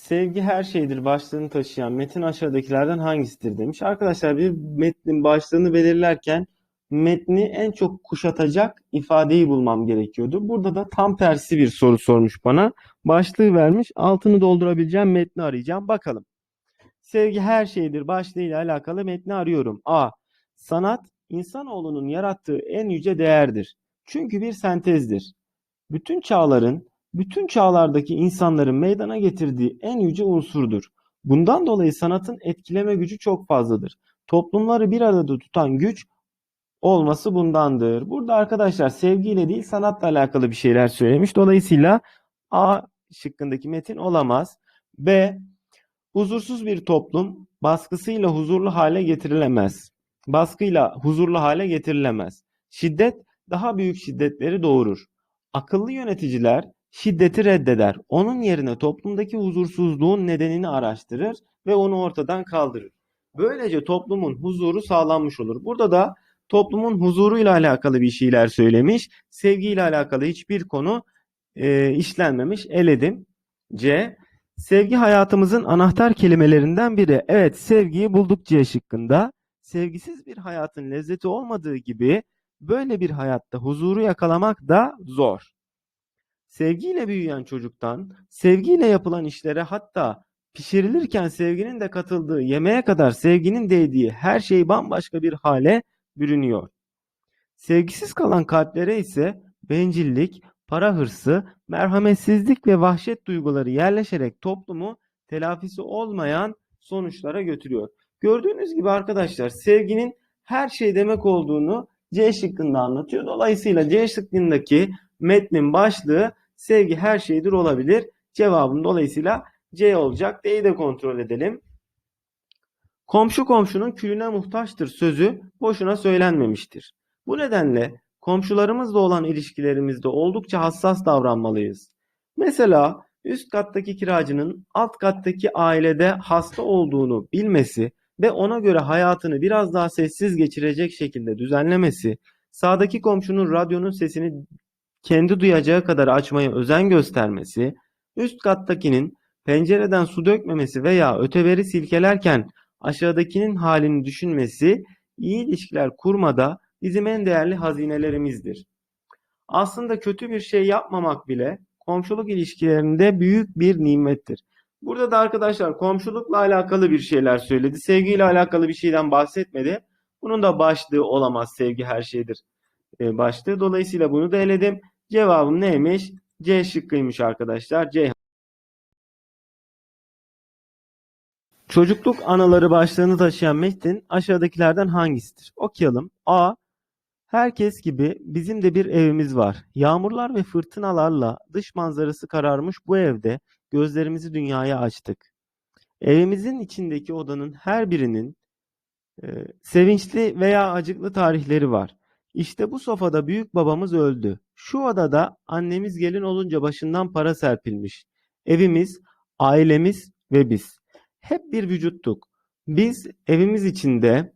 Sevgi her şeydir başlığını taşıyan metin aşağıdakilerden hangisidir demiş. Arkadaşlar bir metnin başlığını belirlerken metni en çok kuşatacak ifadeyi bulmam gerekiyordu. Burada da tam tersi bir soru sormuş bana. Başlığı vermiş. Altını doldurabileceğim metni arayacağım. Bakalım. Sevgi her şeydir başlığıyla alakalı metni arıyorum. A. Sanat insanoğlunun yarattığı en yüce değerdir. Çünkü bir sentezdir. Bütün çağların, bütün çağlardaki insanların meydana getirdiği en yüce unsurdur. Bundan dolayı sanatın etkileme gücü çok fazladır. Toplumları bir arada tutan güç olması bundandır. Burada arkadaşlar sevgiyle değil sanatla alakalı bir şeyler söylemiş. Dolayısıyla A şıkkındaki metin olamaz. B. Huzursuz bir toplum baskısıyla huzurlu hale getirilemez. Baskıyla huzurlu hale getirilemez. Şiddet daha büyük şiddetleri doğurur. Akıllı yöneticiler şiddeti reddeder. Onun yerine toplumdaki huzursuzluğun nedenini araştırır ve onu ortadan kaldırır. Böylece toplumun huzuru sağlanmış olur. Burada da toplumun huzuruyla alakalı bir şeyler söylemiş. Sevgiyle alakalı hiçbir konu e, işlenmemiş. Eledim. C. Sevgi hayatımızın anahtar kelimelerinden biri. Evet, sevgiyi bulduk C şıkkında. Sevgisiz bir hayatın lezzeti olmadığı gibi böyle bir hayatta huzuru yakalamak da zor. Sevgiyle büyüyen çocuktan, sevgiyle yapılan işlere hatta pişirilirken sevginin de katıldığı yemeğe kadar sevginin değdiği her şey bambaşka bir hale bürünüyor. Sevgisiz kalan kalplere ise bencillik, para hırsı, merhametsizlik ve vahşet duyguları yerleşerek toplumu telafisi olmayan sonuçlara götürüyor. Gördüğünüz gibi arkadaşlar sevginin her şey demek olduğunu C şıkkında anlatıyor. Dolayısıyla C şıkkındaki metnin başlığı sevgi her şeydir olabilir. Cevabım dolayısıyla C olacak. D'yi de kontrol edelim. Komşu komşunun külüne muhtaçtır sözü boşuna söylenmemiştir. Bu nedenle komşularımızla olan ilişkilerimizde oldukça hassas davranmalıyız. Mesela üst kattaki kiracının alt kattaki ailede hasta olduğunu bilmesi ve ona göre hayatını biraz daha sessiz geçirecek şekilde düzenlemesi, sağdaki komşunun radyonun sesini kendi duyacağı kadar açmaya özen göstermesi, üst kattakinin pencereden su dökmemesi veya öteberi silkelerken aşağıdakinin halini düşünmesi iyi ilişkiler kurmada bizim en değerli hazinelerimizdir. Aslında kötü bir şey yapmamak bile komşuluk ilişkilerinde büyük bir nimettir. Burada da arkadaşlar komşulukla alakalı bir şeyler söyledi. Sevgiyle alakalı bir şeyden bahsetmedi. Bunun da başlığı olamaz. Sevgi her şeydir e, başlığı. Dolayısıyla bunu da eledim. Cevabım neymiş? C şıkkıymış arkadaşlar. C. Çocukluk anıları başlığını taşıyan metin aşağıdakilerden hangisidir? Okuyalım. A. Herkes gibi bizim de bir evimiz var. Yağmurlar ve fırtınalarla dış manzarası kararmış bu evde gözlerimizi dünyaya açtık. Evimizin içindeki odanın her birinin e, sevinçli veya acıklı tarihleri var. İşte bu sofada büyük babamız öldü. Şu odada annemiz gelin olunca başından para serpilmiş. Evimiz, ailemiz ve biz. Hep bir vücuttuk. Biz evimiz içinde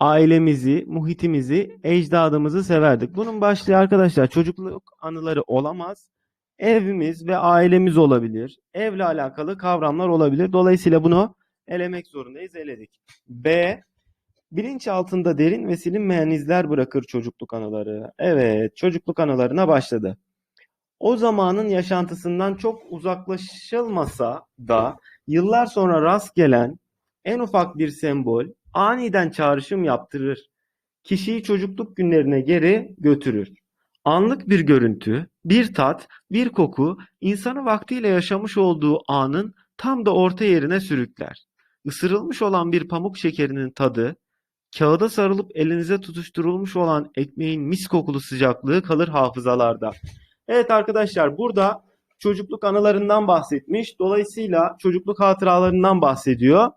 ailemizi, muhitimizi, ecdadımızı severdik. Bunun başlığı arkadaşlar çocukluk anıları olamaz. Evimiz ve ailemiz olabilir. Evle alakalı kavramlar olabilir. Dolayısıyla bunu elemek zorundayız. Eledik. B. Bilinç altında derin ve silinmeyen izler bırakır çocukluk anıları. Evet, çocukluk anılarına başladı. O zamanın yaşantısından çok uzaklaşılmasa da yıllar sonra rast gelen en ufak bir sembol aniden çağrışım yaptırır. Kişiyi çocukluk günlerine geri götürür. Anlık bir görüntü, bir tat, bir koku insanı vaktiyle yaşamış olduğu anın tam da orta yerine sürükler. Isırılmış olan bir pamuk şekerinin tadı, kağıda sarılıp elinize tutuşturulmuş olan ekmeğin mis kokulu sıcaklığı kalır hafızalarda. Evet arkadaşlar burada çocukluk anılarından bahsetmiş. Dolayısıyla çocukluk hatıralarından bahsediyor.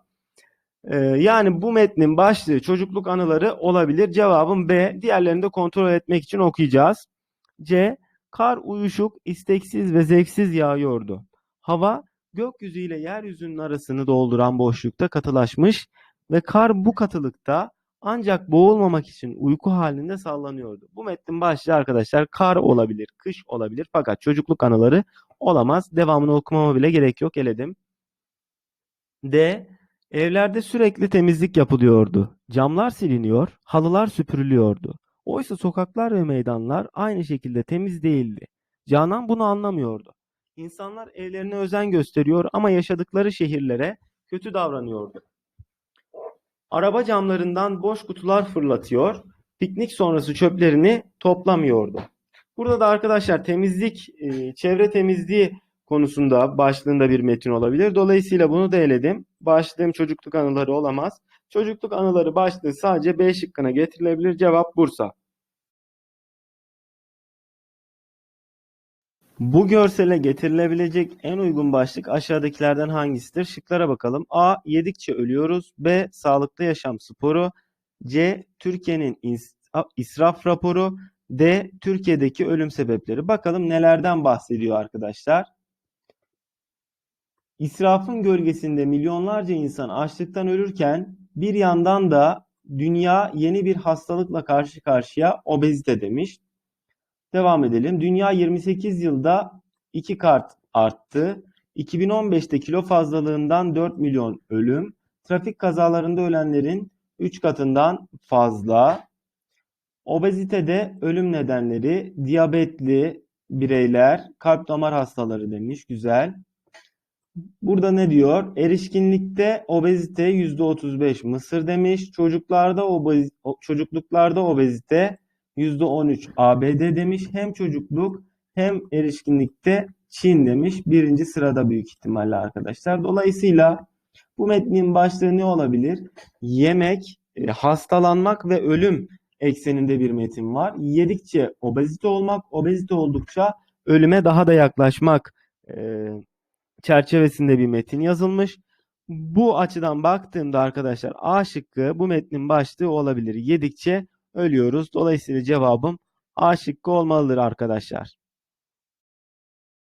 Ee, yani bu metnin başlığı çocukluk anıları olabilir. Cevabım B. Diğerlerini de kontrol etmek için okuyacağız. C. Kar uyuşuk, isteksiz ve zevksiz yağıyordu. Hava gökyüzüyle yeryüzünün arasını dolduran boşlukta katılaşmış ve kar bu katılıkta ancak boğulmamak için uyku halinde sallanıyordu. Bu metnin başlığı arkadaşlar kar olabilir, kış olabilir fakat çocukluk anıları olamaz. Devamını okumama bile gerek yok eledim. D. Evlerde sürekli temizlik yapılıyordu. Camlar siliniyor, halılar süpürülüyordu. Oysa sokaklar ve meydanlar aynı şekilde temiz değildi. Canan bunu anlamıyordu. İnsanlar evlerine özen gösteriyor ama yaşadıkları şehirlere kötü davranıyordu. Araba camlarından boş kutular fırlatıyor, piknik sonrası çöplerini toplamıyordu. Burada da arkadaşlar temizlik, e, çevre temizliği konusunda başlığında bir metin olabilir. Dolayısıyla bunu da eledim. Başlığım çocukluk anıları olamaz. Çocukluk anıları başlığı sadece B şıkkına getirilebilir. Cevap Bursa. Bu görsele getirilebilecek en uygun başlık aşağıdakilerden hangisidir? Şıklara bakalım. A. Yedikçe ölüyoruz. B. Sağlıklı yaşam sporu. C. Türkiye'nin is- israf raporu. D. Türkiye'deki ölüm sebepleri. Bakalım nelerden bahsediyor arkadaşlar. İsrafın gölgesinde milyonlarca insan açlıktan ölürken bir yandan da dünya yeni bir hastalıkla karşı karşıya obezite demiş. Devam edelim. Dünya 28 yılda 2 kat arttı. 2015'te kilo fazlalığından 4 milyon ölüm. Trafik kazalarında ölenlerin 3 katından fazla. Obezitede ölüm nedenleri diyabetli bireyler, kalp damar hastaları demiş. Güzel. Burada ne diyor? Erişkinlikte obezite %35 Mısır demiş. Çocuklarda obez çocukluklarda obezite %13 ABD demiş. Hem çocukluk hem erişkinlikte Çin demiş. Birinci sırada büyük ihtimalle arkadaşlar. Dolayısıyla bu metnin başlığı ne olabilir? Yemek, e, hastalanmak ve ölüm ekseninde bir metin var. Yedikçe obezite olmak, obezite oldukça ölüme daha da yaklaşmak e, çerçevesinde bir metin yazılmış. Bu açıdan baktığımda arkadaşlar A şıkkı bu metnin başlığı olabilir. Yedikçe ölüyoruz. Dolayısıyla cevabım A şıkkı olmalıdır arkadaşlar.